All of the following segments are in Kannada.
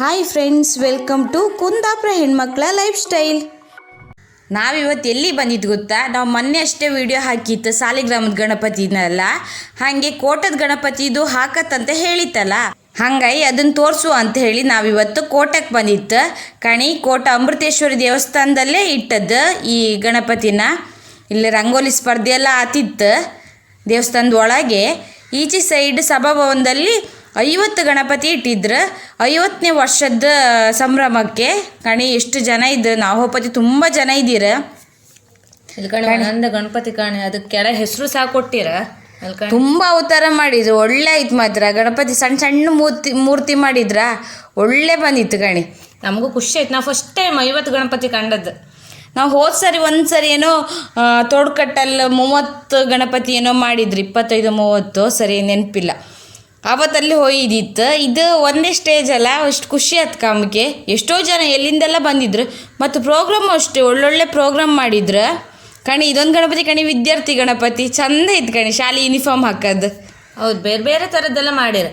hi friends welcome to Kundapura ಹೆಣ್ಮಕ್ಳ ಲೈಫ್ ಸ್ಟೈಲ್ ನಾವಿವತ್ತು ಎಲ್ಲಿ ಬಂದಿದ್ದು ಗೊತ್ತಾ? ನಾವು ಮೊನ್ನೆ ಅಷ್ಟೇ ವಿಡಿಯೋ ಹಾಕಿತ್ತು ಸಾಲಿಗ್ರಾಮದ ಗಣಪತಿನಲ್ಲ. ಹಾಗೆ ಕೋಟದ ಗಣಪತಿದು ಹಾಕತ್ತಂತ ಹೇಳಿತ್ತಲ್ಲ. ಹಂಗಾಗಿ ಅದನ್ನು ತೋರಿಸು ಅಂತ ಹೇಳಿ ನಾವಿವತ್ತು ಕೋಟಕ್ಕೆ ಬಂದಿತ್ತು. ಕಣಿ, ಕೋಟ ಅಮೃತೇಶ್ವರಿ ದೇವಸ್ಥಾನದಲ್ಲೇ ಇಟ್ಟದ್ದು ಈ ಗಣಪತಿನ. ಇಲ್ಲಿ ರಂಗೋಲಿ ಸ್ಪರ್ಧೆ ಎಲ್ಲ ಆತಿತ್ತು ದೇವಸ್ಥಾನದ ಒಳಗೆ. ಈಚೆ ಸೈಡ್ ಸಭಾಭವನದಲ್ಲಿ ಐವತ್ತು ಗಣಪತಿ ಇಟ್ಟಿದ್ರು ಐವತ್ತನೇ ವರ್ಷದ ಸಂಭ್ರಮಕ್ಕೆ ಕಣಿ ಎಷ್ಟು ಜನ ಇದ್ರು ನಾವು ಹೋಪತಿ ತುಂಬ ಜನ ಇದ್ದೀರ. ಗಣಪತಿ ಕಾಣಿ ಅದಕ್ಕೆ ಕೆಳ ಹೆಸರು ಸಹ ಕೊಟ್ಟಿರ. ತುಂಬಾ ಅವತಾರ ಮಾಡಿದ್ರು ಒಳ್ಳೆ ಆಯ್ತು ಮಾತ್ರ. ಗಣಪತಿ ಸಣ್ಣ ಸಣ್ಣ ಮೂರ್ತಿ ಮೂರ್ತಿ ಮಾಡಿದ್ರ ಒಳ್ಳೆ ಬಂದಿತ್ತು ಕಣಿ ನಮಗೂ ಖುಷಿ ಆಯ್ತು. ನಾವು ಫಸ್ಟ್ ಟೈಮ್ ಐವತ್ತು ಗಣಪತಿ ಕಂಡದ್ದು. ನಾವು ಹೋದ ಸರಿ ಒಂದು ಸರಿ ಏನೋ ತೋಡ್ಕಟ್ಟಲ್ಲಿ ಮೂವತ್ತು ಗಣಪತಿ ಏನೋ ಮಾಡಿದ್ರು ಇಪ್ಪತ್ತೈದು ಮೂವತ್ತು ಸರಿ ನೆನಪಿಲ್ಲ. ಆವತ್ತಲ್ಲಿ ಹೋಗಿದ್ದಿತ್ತು ಇದು ಒಂದೇ ಸ್ಟೇಜ್ ಅಲ್ಲ ಅಷ್ಟು ಖುಷಿ ಆಯ್ತು ಕಾಮಕ್ಕೆ ಎಷ್ಟೋ ಜನ ಎಲ್ಲಿಂದೆಲ್ಲ ಬಂದಿದ್ರು ಮತ್ತು ಪ್ರೋಗ್ರಾಮು ಅಷ್ಟೇ ಒಳ್ಳೊಳ್ಳೆ ಪ್ರೋಗ್ರಾಮ್ ಮಾಡಿದ್ರು. ಕಣಿ ಇದೊಂದು ಗಣಪತಿ ಕಣಿ ವಿದ್ಯಾರ್ಥಿ ಗಣಪತಿ ಚಂದ ಇತ್ತು ಕಣಿ ಶಾಲೆ ಯೂನಿಫಾರ್ಮ್ ಹಾಕೋದು. ಹೌದು ಬೇರೆ ಬೇರೆ ಥರದ್ದೆಲ್ಲ ಮಾಡಿರ.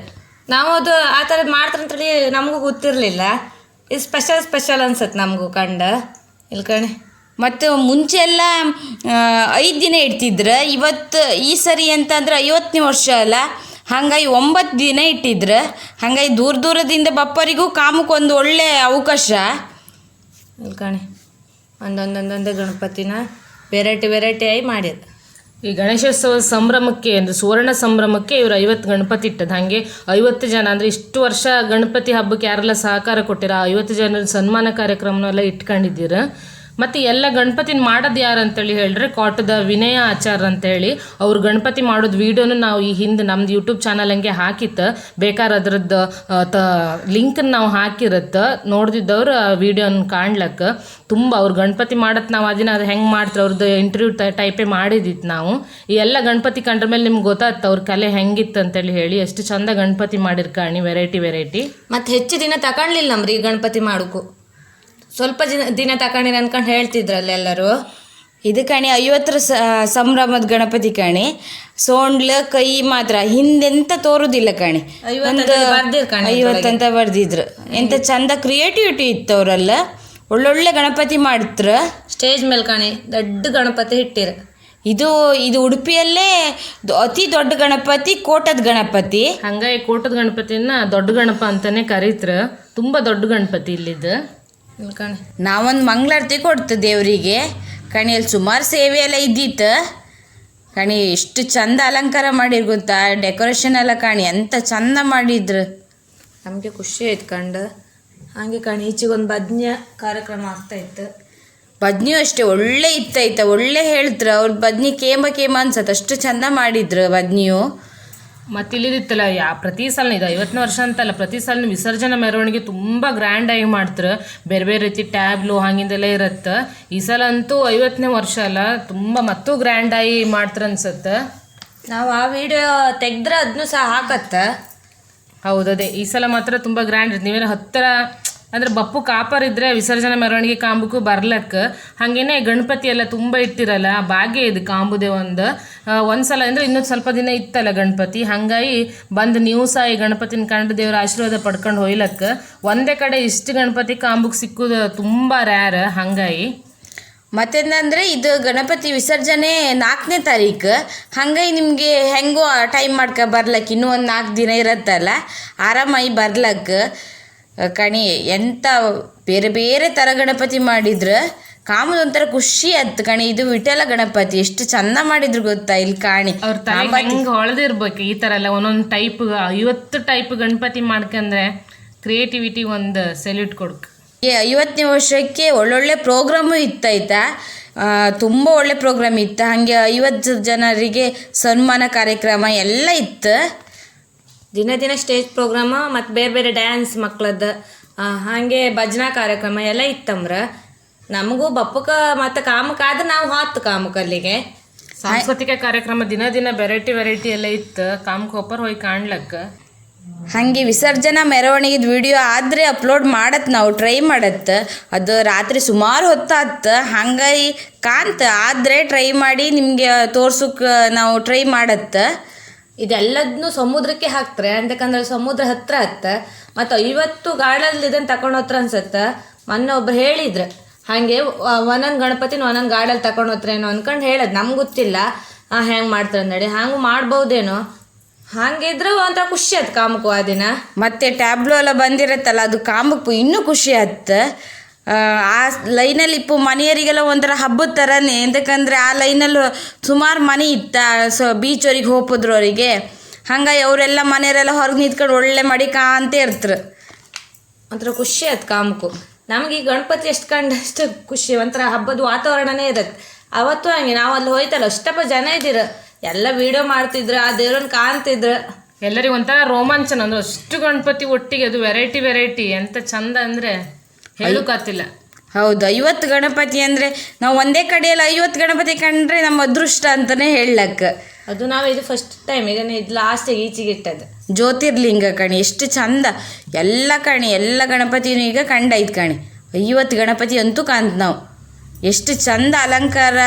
ನಾವು ಅದು ಆ ಥರದ್ದು ಮಾಡ್ತಾರೆ ಅಂತೇಳಿ ನಮಗೂ ಗೊತ್ತಿರಲಿಲ್ಲ. ಇದು ಸ್ಪೆಷಲ್ ಸ್ಪೆಷಲ್ ಅನ್ಸತ್ತೆ ನಮಗೂ ಕಂಡ. ಇಲ್ಲಿ ಕಣೆ. ಮತ್ತು ಮುಂಚೆ ಎಲ್ಲ ಐದು ದಿನ ಇಡ್ತಿದ್ರು. ಇವತ್ತು ಈ ಸರಿ ಅಂತಂದ್ರೆ ಐವತ್ತನೇ ವರ್ಷ ಅಲ್ಲ. ಹಾಗಾಗಿ ಒಂಬತ್ತು ದಿನ ಇಟ್ಟಿದ್ರು ಹಾಗಾಗಿ ದೂರ ದೂರದಿಂದ ಬಪ್ಪರಿಗೂ ಕಾಮಕ್ಕೆ ಒಂದು ಒಳ್ಳೆ ಅವಕಾಶ. ಕಣೆ ಒಂದೊಂದೊಂದೊಂದೇ ಗಣಪತಿನ ವೆರೈಟಿ ವೆರೈಟಿ ಆಗಿ ಮಾಡ್ಯದ ಈ ಗಣೇಶೋತ್ಸವ ಸಂಭ್ರಮಕ್ಕೆ ಅಂದರೆ ಸುವರ್ಣ ಸಂಭ್ರಮಕ್ಕೆ ಇವರು ಐವತ್ತು ಗಣಪತಿ ಇಟ್ಟದ್ದು. ಹಾಗೆ ಐವತ್ತು ಜನ ಅಂದರೆ ಇಷ್ಟು ವರ್ಷ ಗಣಪತಿ ಹಬ್ಬಕ್ಕೆ ಯಾರೆಲ್ಲ ಸಹಕಾರ ಕೊಟ್ಟಿರ ಆ ಐವತ್ತು ಜನರ ಸನ್ಮಾನ ಕಾರ್ಯಕ್ರಮನೆಲ್ಲ ಇಟ್ಕೊಂಡಿದ್ದೀರ. ಮತ್ತು ಎಲ್ಲ ಗಣಪತಿನ ಮಾಡೋದು ಯಾರು ಅಂತೇಳಿ ಹೇಳಿದ್ರೆ ಕೋಟದ ವಿನಯ ಆಚಾರ್ ಅಂತೇಳಿ. ಅವ್ರು ಗಣಪತಿ ಮಾಡೋದು ವೀಡಿಯೋನು ನಾವು ಈ ಹಿಂದೆ ನಮ್ದು ಯೂಟ್ಯೂಬ್ ಚಾನಲ್ ಹಂಗೆ ಹಾಕಿತ್ತು. ಬೇಕಾದ್ರೆ ಅದ್ರದ್ದು ತ ಲಿಂಕನ್ನು ನಾವು ಹಾಕಿರತ್ತೆ. ನೋಡ್ದಿದ್ದವ್ರು ಆ ವಿಡಿಯೋನ ಕಾಣ್ಲಕ್ಕೆ. ತುಂಬ ಅವ್ರು ಗಣಪತಿ ಮಾಡತ್ ನಾವು ಅದನ್ನ ಅದು ಹೆಂಗೆ ಮಾಡ್ತಾರೆ ಅವ್ರದ್ದು ಇಂಟರ್ವ್ಯೂ ಟೈಪೇ ಮಾಡಿದಿತ್ತು ನಾವು. ಈ ಎಲ್ಲ ಗಣಪತಿ ಕಂಡ್ರ ಮೇಲೆ ನಿಮ್ಗೆ ಗೊತ್ತಾತ ಅವ್ರ ಕಲೆ ಹೆಂಗಿತ್ತು ಅಂತೇಳಿ ಹೇಳಿ. ಎಷ್ಟು ಚಂದ ಗಣಪತಿ ಮಾಡಿರ್ಕಾಣಿ ವೆರೈಟಿ ವೆರೈಟಿ ಮತ್ತು ಹೆಚ್ಚು ದಿನ ತಗೊಳ್ಲಿಲ್ಲ ನಮ್ರಿ ಗಣಪತಿ ಮಾಡೋಕ್ಕೂ ಸ್ವಲ್ಪ ದಿನ ದಿನ ತಗೊಂಡಿರ ಅಂದ್ಕೊಂಡು ಹೇಳ್ತಿದ್ರಲ್ಲ ಎಲ್ಲರೂ ಇದು ಕಣಿ ಐವತ್ತರ ಸಂಭ್ರಮದ ಗಣಪತಿ ಕಣಿ. ಸೋಂಡ್ಲ ಕೈ ಮಾತ್ರ ಹಿಂದೆಂತ ತೋರುದಿಲ್ಲ ಕಣಿ. ಐವತ್ತಂತ ಬರ್ದಿದ್ರು. ಎಂತ ಚಂದ ಕ್ರಿಯೇಟಿವಿಟಿ ಇತ್ತು ಅವರೆಲ್ಲ ಒಳ್ಳೊಳ್ಳೆ ಗಣಪತಿ ಮಾಡ್ತ್ರ. ಸ್ಟೇಜ್ ಮೇಲೆ ಕಾಣಿ ದೊಡ್ಡ ಗಣಪತಿ ಇಟ್ಟಿರ. ಇದು ಇದು ಉಡುಪಿಯಲ್ಲೇ ಅತಿ ದೊಡ್ಡ ಗಣಪತಿ ಕೋಟದ ಗಣಪತಿ. ಹಂಗಾಗಿ ಕೋಟದ ಗಣಪತಿನ ದೊಡ್ಡ ಗಣಪ ಅಂತಾನೆ ಕರೀತ್ರ. ತುಂಬಾ ದೊಡ್ಡ ಗಣಪತಿ ಇಲ್ಲಿದ್ದು. ನಾವೊಂದು ಮಂಗಳಾರತಿ ಕೊಡ್ತು ದೇವರಿಗೆ. ಕಣಿ ಅಲ್ಲಿ ಸುಮಾರು ಸೇವೆ ಎಲ್ಲ ಇದ್ದಿತ್ತು ಕಣಿ ಎಷ್ಟು ಚಂದ ಅಲಂಕಾರ ಮಾಡಿರ್ ಗೊತ್ತಾ? ಡೆಕೋರೇಷನ್ ಎಲ್ಲ ಕಾಣಿ ಎಂತ ಚಂದ ಮಾಡಿದ್ರು. ನಮಗೆ ಖುಷಿ ಆಯ್ತು ಕಂಡು. ಹಾಗೆ ಕಣಿ ಈಚೆಗೆ ಒಂದು ಬಜ್ಞ ಕಾರ್ಯಕ್ರಮ ಆಗ್ತಾ ಇತ್ತು. ಬದ್ನಿಯೂ ಅಷ್ಟೇ ಒಳ್ಳೆ ಇತ್ತಾಯ್ತ ಒಳ್ಳೆ ಹೇಳ್ತ್ರ. ಅವ್ರ ಬದ್ನಿ ಕೇಮ ಕೇಮ ಅನ್ಸತ್ತೆ ಅಷ್ಟು ಚಂದ ಮಾಡಿದ್ರು ಬದ್ನಿಯು. ಮತ್ತೆ ಇಲ್ಲಿದಿತ್ತಲ್ಲ ಯಾ ಪ್ರತಿ ಸಲ ಇದು ಐವತ್ತನೇ ವರ್ಷ ಅಂತಲ್ಲ ಪ್ರತಿ ಸಲ ವಿಸರ್ಜನಾ ಮೆರವಣಿಗೆ ತುಂಬ ಗ್ರ್ಯಾಂಡಾಗಿ ಮಾಡ್ತಾರೆ. ಬೇರೆ ಬೇರೆ ರೀತಿ ಟ್ಯಾಬ್ಲು ಹಾಗಿಂದೆಲ್ಲ ಇರುತ್ತೆ. ಈ ಸಲ ಅಂತೂ ಐವತ್ತನೇ ವರ್ಷ ಅಲ್ಲ ತುಂಬ ಮತ್ತೂ ಗ್ರ್ಯಾಂಡಾಗಿ ಮಾಡ್ತಾರೆ ಅನ್ಸುತ್ತೆ. ನಾವು ಆ ವಿಡಿಯೋ ತೆಗೆದ್ರೆ ಅದನ್ನು ಸಹ ಹಾಕತ್ತೆ. ಹೌದು ಅದೇ ಈ ಸಲ ಮಾತ್ರ ತುಂಬ ಗ್ರ್ಯಾಂಡ್ ಇರುತ್ತೆ ನೀವೇನು ಹತ್ತಿರ ಅಂದ್ರೆ ಬಪ್ಪು ಕಾಪರ್ ಇದ್ರೆ ವಿಸರ್ಜನೆ ಮೆರವಣಿಗೆ ಕಾಂಬಕ್ಕೂ ಬರ್ಲಕ್ಕ ಹಾಗೇನೆ ಗಣಪತಿ ಎಲ್ಲ ತುಂಬ ಇಟ್ಟಿರಲ್ಲ ಭಾಗ್ಯ ಇದು ಕಾಂಬುದೇ ಒಂದು. ಒಂದ್ಸಲ ಅಂದ್ರೆ ಇನ್ನೊಂದು ಸ್ವಲ್ಪ ದಿನ ಇತ್ತಲ್ಲ ಗಣಪತಿ. ಹಂಗಾಗಿ ಬಂದು ನೀವು ಸಹ ಈ ಗಣಪತಿನ ಕಂಡು ದೇವರ ಆಶೀರ್ವಾದ ಪಡ್ಕೊಂಡು ಹೋಯ್ಲಕ್ಕ ಒಂದೇ ಕಡೆ ಇಷ್ಟು ಗಣಪತಿ ಕಾಂಬಕ್ಕೆ ಸಿಕ್ಕುದು ತುಂಬ ರ್ಯಾರ್ ಹಂಗಾಗಿ. ಮತ್ತೇನಂದ್ರೆ ಇದು ಗಣಪತಿ ವಿಸರ್ಜನೆ ನಾಲ್ಕನೇ ತಾರೀಕು ಹಂಗಾಗಿ ನಿಮಗೆ ಹೆಂಗೋ ಟೈಮ್ ಮಾಡ್ಕೊ ಬರ್ಲಕ್ಕೆ ಇನ್ನೂ ಒಂದು ನಾಲ್ಕು ದಿನ ಇರತ್ತಲ್ಲ, ಆರಾಮಾಗಿ ಬರ್ಲಕ್ಕೆ ಕಣಿ ಎಂತ ಬೇರೆ ಬೇರೆ ಥರ ಗಣಪತಿ ಮಾಡಿದ್ರು ಕಾಮದ ಒಂಥರ ಖುಷಿ ಆಯ್ತು ಕಣಿ. ಇದು ವಿಠಲ ಗಣಪತಿ. ಎಷ್ಟು ಚಂದ ಮಾಡಿದ್ರು ಗೊತ್ತಾ ಇಲ್ಲಿ ಕಾಣಿ. ಅವ್ರ ಹೆಂಗೆ ಹೊಳೆದಿರ್ಬೇಕು ಈ ತರ ಎಲ್ಲ. ಒಂದೊಂದು ಟೈಪ್ ಐವತ್ತು ಟೈಪ್ ಗಣಪತಿ ಮಾಡ್ಕಂದ್ರೆ ಕ್ರಿಯೇಟಿವಿಟಿ ಒಂದು ಸೆಲ್ಯೂಟ್ ಕೊಡ್ಕ. ಏ ಐವತ್ತನೇ ವರ್ಷಕ್ಕೆ ಒಳ್ಳೊಳ್ಳೆ ಪ್ರೋಗ್ರಾಮು ಇತ್ತಾಯ್ತಾ ತುಂಬ ಒಳ್ಳೆ ಪ್ರೋಗ್ರಾಮ್ ಇತ್ತು. ಹಾಗೆ ಐವತ್ತು ಜನರಿಗೆ ಸನ್ಮಾನ ಕಾರ್ಯಕ್ರಮ ಎಲ್ಲ ಇತ್ತು. ದಿನ ದಿನ ಸ್ಟೇಜ್ ಪ್ರೋಗ್ರಾಮ ಮತ್ತು ಬೇರೆ ಬೇರೆ ಡ್ಯಾನ್ಸ್ ಮಕ್ಳದ್ದು. ಹಾಗೆ ಭಜನಾ ಕಾರ್ಯಕ್ರಮ ಎಲ್ಲ ಇತ್ತಂದ್ರೆ ನಮಗೂ ಬಪ್ಪಕ ಮತ್ತು ಕಾಮಕ್ಕಾದ್ರೆ ನಾವು ಹಾತ್ತು ಕಾಮಕಲ್ಲಿಗೆ. ಸಾಂಸ್ಕೃತಿಕ ಕಾರ್ಯಕ್ರಮ ದಿನ ದಿನ ವೆರೈಟಿ ವೆರೈಟಿ ಎಲ್ಲ ಇತ್ತು. ಕಾಮಕ್ಕೆ ಕೋಪರ್ ಹೋಗಿ ಕಾಣ್ಲಕ್ಕ. ಹಾಗೆ ವಿಸರ್ಜನಾ ಮೆರವಣಿಗೆದು ವಿಡಿಯೋ ಆದರೆ ಅಪ್ಲೋಡ್ ಮಾಡತ್ ನಾವು ಟ್ರೈ ಮಾಡತ್ತೆ ಅದು ರಾತ್ರಿ ಸುಮಾರು ಹೊತ್ತಾತ್. ಹಂಗಾಗಿ ಕಾಂತ ಆದರೆ ಟ್ರೈ ಮಾಡಿ ನಿಮಗೆ ತೋರ್ಸೋಕೆ ನಾವು ಟ್ರೈ ಮಾಡತ್ತೆ ಇದೆಲ್ಲದನ್ನು ಸಮುದ್ರಕ್ಕೆ ಹಾಕ್ತಾರೆ. ಅಂತಕಂದ್ರೆ ಸಮುದ್ರ ಹತ್ರ ಹತ್ತ ಮತ್ತು ಐವತ್ತು ಗಾಡಲ್ಲಿ ಇದನ್ನು ತಗೊಂಡು ಹೋತ್ರ ಅನ್ಸತ್ತೆ. ಮೊನ್ನೆ ಒಬ್ರು ಹೇಳಿದ್ರು. ಹಾಗೆ ಒಂದೊಂದು ಗಣಪತಿನ ಒಂದೊಂದು ಗಾಡಲ್ಲಿ ತಗೊಂಡು ಹೋತ್ರೇನೋ ಅನ್ಕೊಂಡು ಹೇಳೋದು. ನಮ್ಗೆ ಗೊತ್ತಿಲ್ಲ. ಹೆಂಗೆ ಮಾಡ್ತಾರೆ ನಡಿ ಹಂಗೆ ಮಾಡ್ಬೋದೇನೋ. ಹಾಗಿದ್ರೆ ಒಂಥರ ಖುಷಿ ಆಯ್ತು ಕಾಮಕು ಆ ದಿನ. ಮತ್ತು ಟ್ಯಾಬ್ಲೋ ಎಲ್ಲ ಬಂದಿರತ್ತಲ್ಲ, ಅದು ಕಾಮಕ್ಕೆ ಇನ್ನೂ ಖುಷಿ ಆಯ್ತು ಆ ಲೈನಲ್ಲಿ ಇಪ್ಪು ಮನೆಯವರಿಗೆಲ್ಲ ಒಂಥರ ಹಬ್ಬದ ಥರನೇ ಎಂತಕ್ಕಂದ್ರೆ ಆ ಲೈನಲ್ಲಿ ಸುಮಾರು ಮನೆ ಇತ್ತ, ಸೊ ಬೀಚವರಿಗೆ ಅವರಿಗೆ ಹಂಗಾಗಿ ಅವರೆಲ್ಲ ಮನೆಯವರೆಲ್ಲ ಹೊರಗೆ ನಿಂತ್ಕೊಂಡು ಒಳ್ಳೆ ಮಾಡಿ ಕಾಂತ ಇರ್ತಾರೆ. ಒಂಥರ ಖುಷಿ ಆಯ್ತು ಕಾಮಕು ನಮಗೆ ಈ ಗಣಪತಿ ಎಷ್ಟು ಕಂಡಷ್ಟು ಖುಷಿ, ಒಂಥರ ಹಬ್ಬದ ವಾತಾವರಣನೇ ಇರತ್ತೆ. ಅವತ್ತು ಹಂಗೆ, ನಾವು ಅಲ್ಲಿ ಹೋಯ್ತಲ್ಲ, ಅಷ್ಟಪ್ಪ ಜನ ಇದ್ದೀರ. ಎಲ್ಲ ವಿಡಿಯೋ ಮಾಡ್ತಿದ್ರು, ಆ ದೇವ್ರನ್ನ ಕಾಣ್ತಿದ್ರು. ಎಲ್ಲರಿಗೂ ಒಂಥರ ರೋಮಾಂಚನ ಅಂದ್ರೆ ಅಷ್ಟು ಗಣಪತಿ ಒಟ್ಟಿಗೆ ಅದು ವೆರೈಟಿ ವೆರೈಟಿ ಎಂತ ಚಂದ ಅಂದರೆ ಹೇಳೋಕ್ಕಾತಿಲ್ಲ ಹೌದು ಐವತ್ತು ಗಣಪತಿ ಅಂದರೆ ನಾವು ಒಂದೇ ಕಡೆಯಲ್ಲಿ ಐವತ್ತು ಗಣಪತಿ ಕಂಡ್ರೆ ನಮ್ಮ ಅದೃಷ್ಟ ಅಂತಾನೆ ಹೇಳಕ್ಕೆ ಅದು ನಾವು ಇದು ಫಸ್ಟ್ ಟೈಮ್ ಈಗ ಇದು ಲಾಸ್ಟಿಗೆ ಈಚೆಗೆ ಇಟ್ಟದ್ದು. ಜ್ಯೋತಿರ್ಲಿಂಗ ಕಣಿ ಎಷ್ಟು ಚಂದ. ಎಲ್ಲ ಕಣಿ ಎಲ್ಲ ಗಣಪತಿನೂ ಈಗ ಕಂಡೈತ್ ಕಣಿ. ಐವತ್ತು ಗಣಪತಿ ಅಂತೂ ಕಾಂತ ನಾವು. ಎಷ್ಟು ಚಂದ ಅಲಂಕಾರ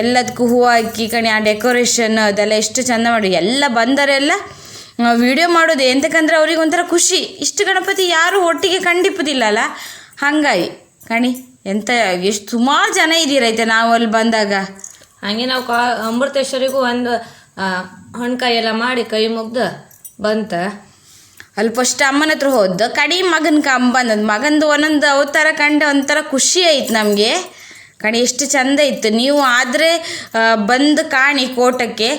ಎಲ್ಲದಕ್ಕೂ ಹೂವು ಹಾಕಿ ಕಣಿ ಆ ಡೆಕೋರೇಷನ್ ಅದೆಲ್ಲ ಎಷ್ಟು ಚಂದ ಮಾಡಿ. ಎಲ್ಲ ಬಂದರೆಲ್ಲ ವಿಡಿಯೋ ಮಾಡೋದು ಎಂತಕ್ಕಂದ್ರೆ ಅವ್ರಿಗೆ ಒಂಥರ ಖುಷಿ. ಇಷ್ಟು ಗಣಪತಿ ಯಾರು ಒಟ್ಟಿಗೆ ಕಂಡಿಪ್ಪುದಿಲ್ಲಲ್ಲ ಹಂಗಾಗಿ ಕಣಿ ಎಂತ ಎಷ್ಟು ಸುಮಾರು ಜನ ಇದ್ದೀರೈತೆ ನಾವು ಅಲ್ಲಿ ಬಂದಾಗ? ಹಂಗೆ ನಾವು ಕಾ ಅಮೃತೇಶ್ವರಿಗೂ ಒಂದು ಹಣ್ಕಾಯಿ ಎಲ್ಲ ಮಾಡಿ ಕೈ ಮುಗ್ದು ಬಂತ. ಅಲ್ಲಿ ಫಸ್ಟ್ ಅಮ್ಮನ ಹತ್ರ ಹೋದ ಕಡಿ ಮಗನ ಕಂಬ ಬಂದದ್ದು. ಮಗಂದು ಒಂದೊಂದು ಅವತಾರ ಕಂಡು ಒಂಥರ ಖುಷಿ ಆಯ್ತು ನಮಗೆ. ಕಣಿ ಎಷ್ಟು ಚಂದ ಇತ್ತು. ನೀವು ಆದರೆ ಬಂದು ಕಾಣಿ ಕೋಟಕ್ಕೆ.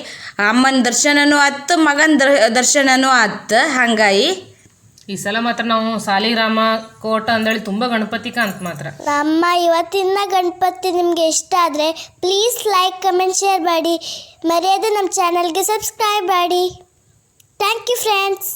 ಅಮ್ಮನ ದರ್ಶನನೂ ಆತು ಮಗನ ದರ್ ದರ್ಶನನೂ ಆತು ಹಂಗಾಗಿ ಈ ಸಲ ಮಾತ್ರ ನಾವು ಸಾಲಿಗ್ರಾಮ ಕೋಟ ಅಂದೇಳಿ ತುಂಬ ಗಣಪತಿ ಕಾಂತ್ ಮಾತ್ರ. ನಮ್ಮ ಇವತ್ತಿನ ಗಣಪತಿ ನಿಮಗೆ ಇಷ್ಟ ಆದರೆ ಪ್ಲೀಸ್ ಲೈಕ್ ಕಮೆಂಟ್ ಶೇರ್ ಮಾಡಿ. ಮರ್ಯಾದೆ ನಮ್ಮ ಚಾನಲ್ಗೆ ಸಬ್ಸ್ಕ್ರೈಬ್ ಮಾಡಿ. Thank you friends